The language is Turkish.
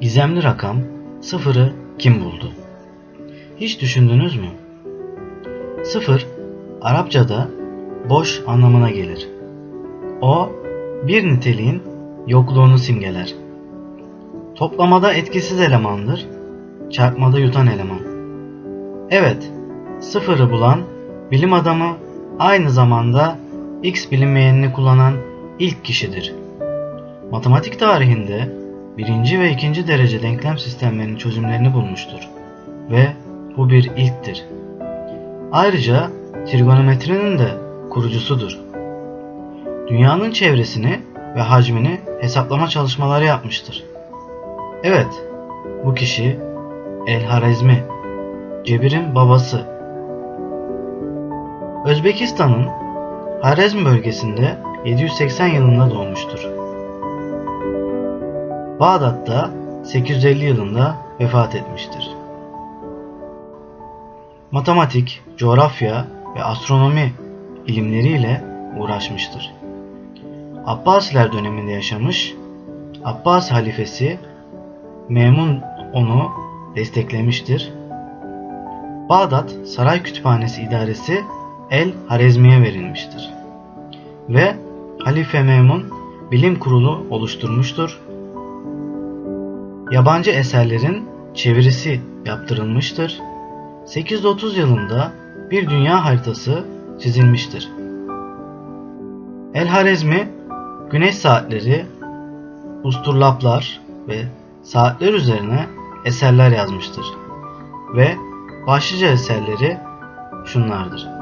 Gizemli rakam sıfırı kim buldu? Hiç düşündünüz mü? Sıfır, Arapçada boş anlamına gelir. O, bir niteliğin yokluğunu simgeler. Toplamada etkisiz elemandır, çarpmada yutan eleman. Evet, sıfırı bulan bilim adamı aynı zamanda X bilinmeyenini kullanan ilk kişidir. Matematik tarihinde birinci ve ikinci derece denklem sistemlerinin çözümlerini bulmuştur ve bu bir ilktir. Ayrıca trigonometrinin de kurucusudur. Dünyanın çevresini ve hacmini hesaplama çalışmaları yapmıştır. Evet, bu kişi El-Harezmi, Cebir'in babası. Özbekistan'ın Harezm bölgesinde 780 yılında doğmuştur. Bağdat'ta 850 yılında vefat etmiştir. Matematik, coğrafya ve astronomi ilimleriyle uğraşmıştır. Abbasiler döneminde yaşamış, Abbas halifesi Memun onu desteklemiştir. Bağdat Saray Kütüphanesi idaresi El Harezmi'ye verilmiştir. Ve Halife Memun bilim kurulu oluşturmuştur. Yabancı eserlerin çevirisi yaptırılmıştır. 830 yılında bir dünya haritası çizilmiştir. El Harezmi güneş saatleri, usturlaplar ve saatler üzerine eserler yazmıştır. Ve başlıca eserleri şunlardır.